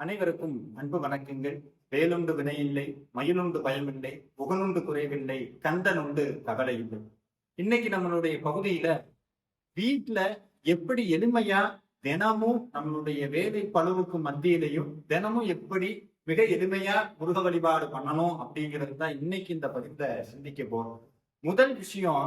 அனைவருக்கும் அன்பு வணக்கங்கள். வேலுண்டு வினையில்லை மயிலுண்டு பயமில்லை புகனுண்டு குறைவில்லை கந்தன் உண்டு கவலை இல்லை இன்னைக்கு நம்மளுடைய பகுதியில வீட்டுல எப்படி எளிமையா தினமும் நம்மளுடைய வேலை பழுவுக்கு மத்தியிலையும் தினமும் எப்படி மிக எளிமையா முருக வழிபாடு பண்ணணும் அப்படிங்கிறது தான் இன்னைக்கு இந்த பதிவை சிந்திக்க போறோம். முதல் விஷயம்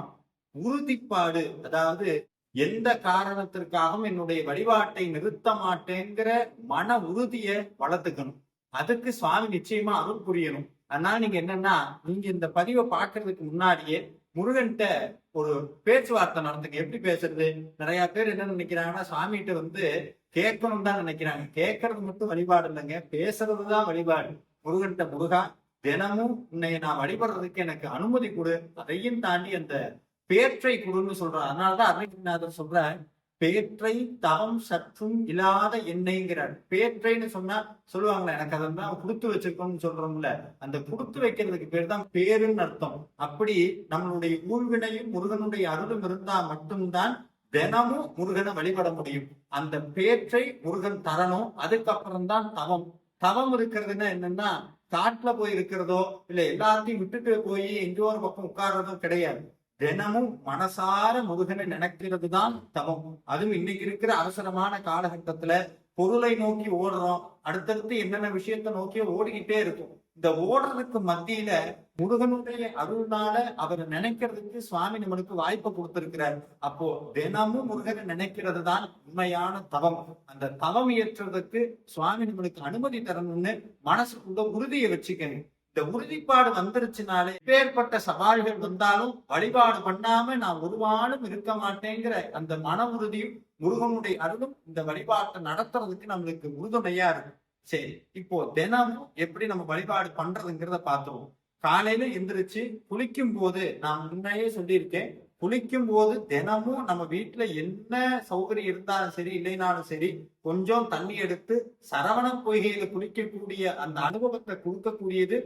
உறுதிப்பாடு அதாவது எந்த காரணத்திற்காகவும் என்னுடைய வழிபாட்டை நிறுத்த மாட்டேங்கிற மன உறுதியை வளர்த்துக்கணும். அதுக்கு சுவாமி நிச்சயமா அருள் புரியணும். அதனால நீங்க என்னன்னா நீங்க இந்த பதிவை பார்க்கறதுக்கு முன்னாடியே முருகன்கிட்ட ஒரு பேச்சுவார்த்தை நடந்துக்க. எப்படி பேசுறது? நிறைய பேர் என்ன நினைக்கிறாங்கன்னா சுவாமிகிட்ட வந்து கேட்கணும் தான் நினைக்கிறாங்க. கேட்கறது மட்டும் வழிபாடு இல்லைங்க. பேசுறதுதான் வழிபாடு. முருகன்கிட்ட முருகா தினமும் உன்னை நான் வழிபடுறதுக்கு எனக்கு அனுமதி கொடு. அதையும் தாண்டி அந்த பேற்றை கொடுன்னு சொல்றார் அதனாலதான் அருணகிரிநாதர் சொல்ற பேற்றை தவம் சற்றும் இல்லாத எண்ணெய்ங்கிறார் பேற்றைன்னு சொன்னா சொல்லுவாங்களே எனக்கு அதை தான் கொடுத்து வச்சிருக்கோம்னு சொல்றோம்ல. அந்த கொடுத்து வைக்கிறதுக்கு பேர் தான் பேருன்னு அர்த்தம். அப்படி நம்மளுடைய ஊழ்வினையும் முருகனுடைய அருளும் இருந்தா மட்டும்தான் தினமும் முருகனை வழிபட முடியும். அந்த பேற்றை முருகன் தரணும். அதுக்கப்புறம் தான் தவம். தவம் இருக்கிறதுன்னா என்னன்னா காட்டுல போய் இருக்கிறதோ இல்ல எல்லாத்தையும் விட்டுட்டு போய் எங்கேயோ ஒரு பக்கம் உட்கார்றதோ கிடையாது. தினமும் மனசார முருகனை நினைக்கிறது தான் தவம். அதுவும் இன்னைக்கு இருக்கிற அவசரமான காலகட்டத்துல பொருளை நோக்கி ஓடுறோம். அடுத்தடுத்து என்னென்ன விஷயத்த நோக்கி ஓடிக்கிட்டே இருக்கும். இந்த ஓடுறதுக்கு மத்தியில முருகனுடைய அருள்னால அவர் நினைக்கிறதுக்கு சுவாமி நம்மளுக்கு வாய்ப்பை கொடுத்திருக்கிறார். அப்போ தினமும் முருகனை நினைக்கிறது தான் உண்மையான தவம். அந்த தவம் இயற்றுறதுக்கு சுவாமி நம்மளுக்கு அனுமதி தரணும்னு மனசுக்குள்ள உறுதியை வச்சுக்கணும். இந்த உறுதிப்பாடு வந்துருச்சுனாலே எப்பேற்பட்ட சவால்கள் வந்தாலும் வழிபாடு பண்ணாம நான் ஒருவாளும் இருக்க மாட்டேங்கிற அந்த மன உறுதியும் முருகனுடைய அருளும் இந்த வழிபாட்டை நடத்துறதுக்கு நம்மளுக்கு உறுதுணையா இருக்கும். சரி இப்போ தினமும் எப்படி நம்ம வழிபாடு பண்றதுங்கிறத பார்த்தோம் காலையில எந்திரிச்சு குளிக்கும் போது நான் முன்னையே சொல்லியிருக்கேன் குளிக்கும் போது தினமும் நம்ம வீட்டுல என்ன சௌகரியம் இருந்தாலும் சரி இல்லைனாலும் சரி கொஞ்சம் தண்ணி எடுத்து சரவண பொய்கையில குளிக்கக்கூடிய அந்த அனுபவத்தை கொடுக்கக்கூடியது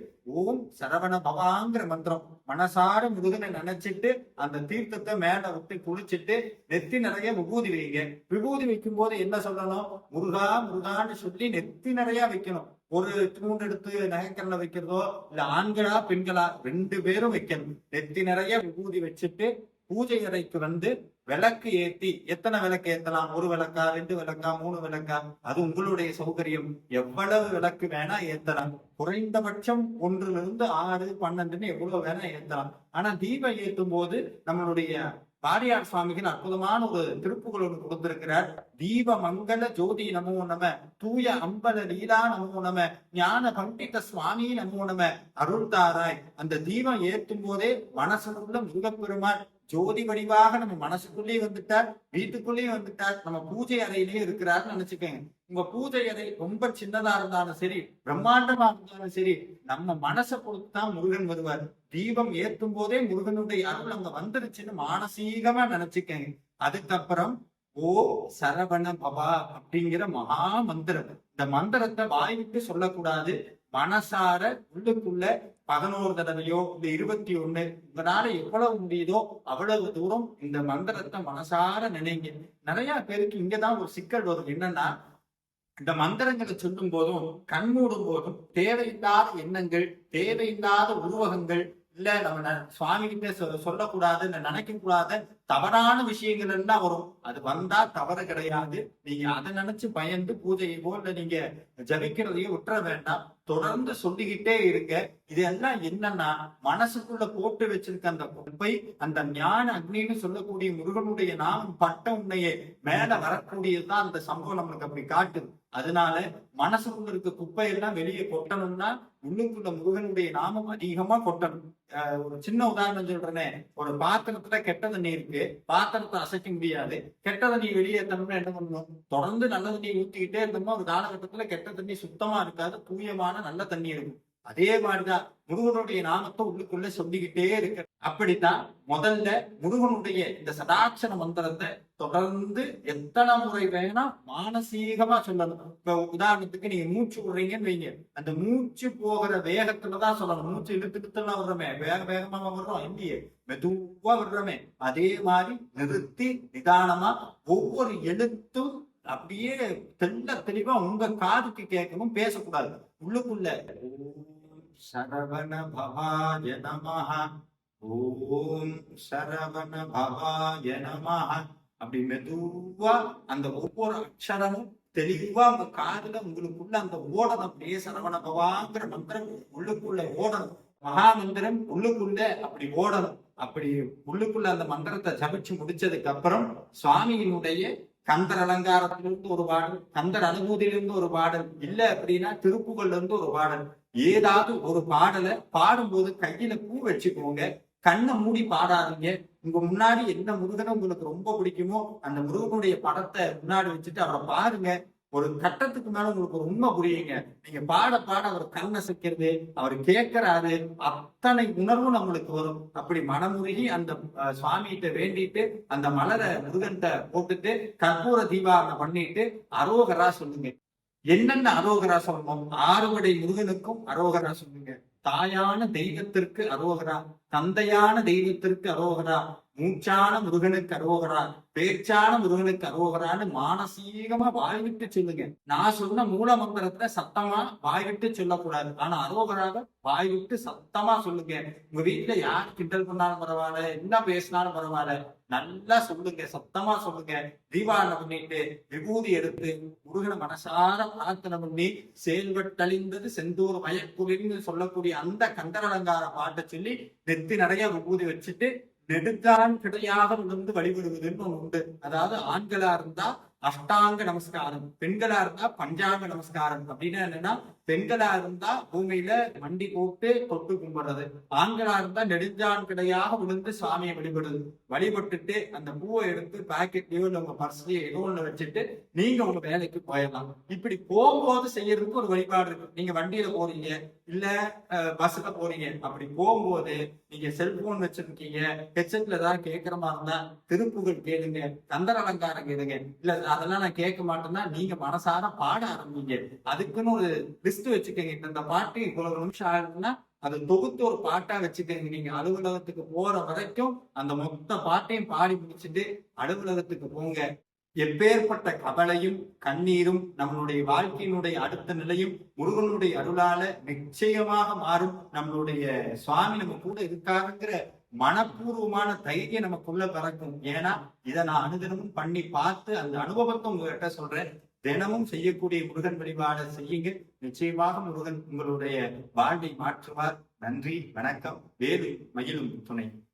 ஓம் சரவண பவாங்கிற மந்திரம். மனசார முருகனை நினைச்சிட்டு அந்த தீர்த்தத்தை மேல விட்டு குளிச்சுட்டு நெத்தி நிறைய விபூதி வைங்க. விபூதி வைக்கும் போது என்ன சொல்லணும்? முருகா முருகான்னு சொல்லி நெத்தி நிறைய வைக்கணும். ஒரு தூண் எடுத்து நகைக்கல்ல வைக்கிறதோ இல்ல ஆண்களா பெண்களா ரெண்டு பேரும் வைக்கணும். நெத்தி நிறைய விபூதி வச்சுட்டு பூஜை அறைக்கு வந்து விளக்கு ஏத்தி எத்தனை விளக்கு ஏத்தலாம்? ஒரு விளக்கா? ரெண்டு விளக்கா? மூணு விளக்கா? அது உங்களுடைய சௌகரியம். எவ்வளவு விளக்கு வேணா ஏத்தலாம். குறைந்தபட்சம் ஒன்றுல இருந்து ஆறு பன்னெண்டுன்னு எவ்வளவு வேணா ஏத்தலாம். ஆனா தீபம் ஏத்தும் போது நம்மளுடைய பாரியார் சுவாமிகள் அற்புதமான ஒரு திருப்புகள் ஒன்று கொடுத்திருக்கிறார். தீப மங்கள ஜோதி நமோ நம தூய அம்பல லீலா நமோ நம ஞான பண்டித சுவாமி நமோ நம அருள்தாராய். அந்த தீபம் ஏற்றும் போதே மனசுள்ள முருகப்பெருமான் ஜோதி வடிவாக நம்ம மனசுக்குள்ளேயும் வந்துட்டார் வீட்டுக்குள்ளேயும் வந்துட்டார் நம்ம பூஜை அறையிலேயே இருக்கிறாருன்னு நினைச்சுக்கோங்க. உங்க பூஜை அறை ரொம்ப சின்னதா இருந்தாலும் சரி பிரம்மாண்டமா இருந்தாலும் சரி நம்ம மனசை பொறுத்து தான் முருகன் வருவார். தீபம் ஏற்றும் போதே முருகனுடைய அருள் அங்க வந்துருச்சுன்னு மானசீகமா நினைச்சுக்கங்க. அதுக்கப்புறம் ஓ சரவண பவா அப்படிங்கிற மகா மந்திரம். இந்த மந்திரத்தை வாய் விட்டு சொல்லக்கூடாது. மனசார உள்ளுக்குள்ள பதினோரு தடவையோ இந்த இருபத்தி ஒண்ணு உங்களால எவ்வளவு முடியுதோ அவ்வளவு தூரம் இந்த மந்திரத்தை மனசார நினைங்க. நிறைய பேருக்கு இங்கதான் ஒரு சிக்கல் வரும். என்னன்னா இந்த மந்திரங்களை சொல்லும் போதும் கண் மூடும் போதும் தேவையில்லாத எண்ணங்கள் தேவையில்லாத உருவகங்கள் இல்ல நம்ம சுவாமி கிட்ட சொ- சொல்லக்கூடாது நினைக்க கூடாத தவறான விஷயங்கள் எல்லாம் வரும். அது வந்தா தவறு கிடையாது. நீங்க அதை நினைச்சு பயந்து பூஜையவோ இல்ல நீங்க ஜபிக்கிறதையோ விட்டுற வேண்டாம். தொடர்ந்து சொல்லிக்கிட்டே இருக்க இதெல்லாம் என்னன்னா மனசுக்குள்ள போட்டு வச்சிருக்க அந்த குப்பை அந்த ஞான அக்னின்னு சொல்லக்கூடிய முருகனுடைய நாமம் பட்ட உன்னையே மேல வரக்கூடியதுதான் அந்த சம்பவம் நம்மளுக்கு அப்படி காட்டுது. அதனால மனசுக்குள்ள இருக்க குப்பை எல்லாம் வெளியே கொட்டணும்னா உள்ளுக்குள்ள முருகனுடைய நாமம் அதிகமா கொட்டணும். ஒரு சின்ன உதாரணம் சொல்றேனே. ஒரு பாத்திரத்துல கெட்ட தண்ணி இருக்கு. பாத்திரத்தை அசைக்க முடியாது. கெட்ட தண்ணி வெளியேற்றணும்னா என்ன பண்ணணும்? தொடர்ந்து நல்ல தண்ணி ஊத்திக்கிட்டே இருந்தோம்னா ஒரு காலகட்டத்துல கெட்ட தண்ணி சுத்தமா இருக்காது தூயமான நல்ல தண்ணி இருக்கும் அதே மாதிரிதான் முருகனுடைய நாமத்தை உள்ளுக்குள்ள சொல்லிக்கிட்டே இருக்கு. அப்படித்தான் முதல்ல முருகனுடைய இந்த சதாட்சர மந்திரத்தை தொடர்ந்து எத்தனை முறை வேணா மானசீகமா சொல்லணும். இப்ப உதாரணத்துக்கு நீங்க மூச்சு விடுறீங்கன்னு வைங்க. அந்த மூச்சு போகிற வேகத்துலதான் சொல்லணும். மூச்சு இழுத்து இழுத்துலாம் விடுறோமே. வேக வேகமா விடுறோம். இல்லையே. மெதுவா விடுறோமே. அதே மாதிரி நிறுத்தி நிதானமா ஒவ்வொரு எழுத்தும் அப்படியே தெள்ள தெளிவா உங்க காதுக்கு கேட்கணும் பேசக்கூடாது. உள்ளுக்குள்ள. சரவண பவாய நமஹ. ஓம் சரவண பவாய நமஹ. அப்படி மெதுவா அந்த ஒவ்வொரு அக்ஷரமும் தெளிவா உங்க காதுல உங்களுக்குள்ள அந்த ஓடணும் அப்படியே சரவண பவாங்கிற மந்திரம் உள்ளுக்குள்ள ஓடணும். மகா மந்திரம் உள்ளுக்குள்ள அப்படி ஓடணும். அப்படி உள்ளுக்குள்ள அந்த மந்திரத்தை ஜபிச்சு முடிச்சதுக்கு அப்புறம் சுவாமியினுடைய கந்தர் அலங்காரத்திலிருந்து ஒரு பாடல் கந்தர் அனுபூதியிலிருந்து ஒரு பாடல் இல்ல அப்படின்னா திருப்புகள்ல இருந்து ஒரு பாடல். ஏதாவது ஒரு பாடலை பாடும்போது கையில பூ வச்சுக்கோங்க கண்ணை மூடி பாடாதீங்க. உங்க முன்னாடி என்ன முருகனை உங்களுக்கு ரொம்ப பிடிக்குமோ அந்த முருகனுடைய படத்தை முன்னாடி வச்சுட்டு அவரை பாருங்க. ஒரு கட்டத்துக்கு மேல உங்களுக்கு ஒரு உண்மை புரியுங்க. நீங்க பாட பாட அவர் கண்ணை சிக்கிறது அவர் கேட்கிறாரு அத்தனை உணர்வும் நம்மளுக்கு வரும். அப்படி மனமுருகி அந்த சுவாமிகிட்ட வேண்டிட்டு அந்த மலரை முருகன்கிட்ட போட்டுட்டு கற்பூர தீபாரணம் பண்ணிட்டு அரோகரா சொல்லுங்க. என்னென்ன அரோகரா சொல்லணும் ஆறுபடை முருகனுக்கும் அரோகரா சொல்லுங்க. தாயான தெய்வத்திற்கு அரோகரா தந்தையான தெய்வத்திற்கு அரோகரா மூச்சான முருகனுக்கு அரோகரா பேச்சான முருகனுக்கு அரோகரான்னு மானசீகமா வாய் விட்டு சொல்லுங்க. நான் சொன்ன மூல மந்திரத்தை சத்தமா வாய் விட்டு சொல்லக்கூடாது. ஆனா அரோகராக வாய் விட்டு சத்தமா சொல்லுங்க. உங்க வீட்டுல யார் கிண்டல் பண்ணாலும் பரவாயில்ல என்ன பேசினாலும் பரவாயில்ல நல்லா சொல்லுங்க சத்தமா சொல்லுங்க. தீபாவளி பண்ணிட்டு விபூதி எடுத்து முருகனை மனசார பிரார்த்தனை பண்ணி செயல்பட்டழிந்தது செந்தூர் மயக்குலின்னு சொல்லக்கூடிய அந்த கந்தரலங்கார பாட்டை சொல்லி நெத்தி நிறைய விபூதி வச்சுட்டு நெடுஞ்சான் கிடையாக வந்து வழிபடுவதுன்னு உண்டு. அதாவது ஆண்களா இருந்தா அஷ்டாங்க நமஸ்காரம். பெண்களா இருந்தா பஞ்சாங்க நமஸ்காரம். அப்படின்னா என்னன்னா பெண்களா இருந்தா பூமியில மண்டி போட்டு தொட்டு கும்பிடுறது. ஆண்களா இருந்தா நெடுஞ்சான் கிடையாக விழுந்து சாமியை வழிபடுது வழிபட்டுட்டு அந்த பூவை எடுத்து பாக்கெட்லயோ இல்ல உங்க பர்ஸ்லயோ ஏதோ ஒண்ணு வச்சுட்டு நீங்க உங்க வேலைக்கு போயிடலாம். இப்படி போகும்போது செய்யறதுக்கு ஒரு வழிபாடு இருக்கு. நீங்க வண்டியில போறீங்க இல்ல பஸ்ல போறீங்க. அப்படி போகும்போது நீங்க செல்போன் வச்சிருக்கீங்க. ஹெட்செட்ல ஏதாவது கேட்கிற மாதிரி இருந்தா திருப்புகள் கேளுங்க கந்தர் அலங்காரம் கேளுங்க. இல்ல அதெல்லாம் நான் கேட்க மாட்டேன்னா நீங்க மனசார பாட ஆரம்பிங்க. அதுக்குன்னு ஒரு லிஸ்ட் வச்சுக்கோங்க. இந்த பாட்டு இவ்வளவு நிமிஷம் ஆகுதுன்னா அதை தொகுத்து ஒரு பாட்டா வச்சுக்கோங்க. நீங்க அலுவலகத்துக்கு போற வரைக்கும் அந்த மொத்த பாட்டையும் பாடி முடிச்சுட்டு அலுவலகத்துக்கு போங்க. எப்பேற்பட்ட கவலையும் கண்ணீரும் நம்மளுடைய வாழ்க்கையினுடைய அடுத்த நிலையும் முருகனுடைய அருளால நிச்சயமாக மாறும். நம்மளுடைய சுவாமி நம்ம கூட இருக்காருங்கிற மனப்பூர்வமான தைரியம் நமக்குள்ள பிறக்கும். ஏன்னா இதை நான் அனுதினமும் பண்ணி பார்த்து அந்த அனுபவத்தை உங்ககிட்ட சொல்றேன். தினமும் செய்யக்கூடிய முருகன் வழிபாடை செய்யுங்க. நிச்சயமாக முருகன் உங்களுடைய வாழ்வை மாற்றுவார். நன்றி வணக்கம். வேறு மயிலும் துணை.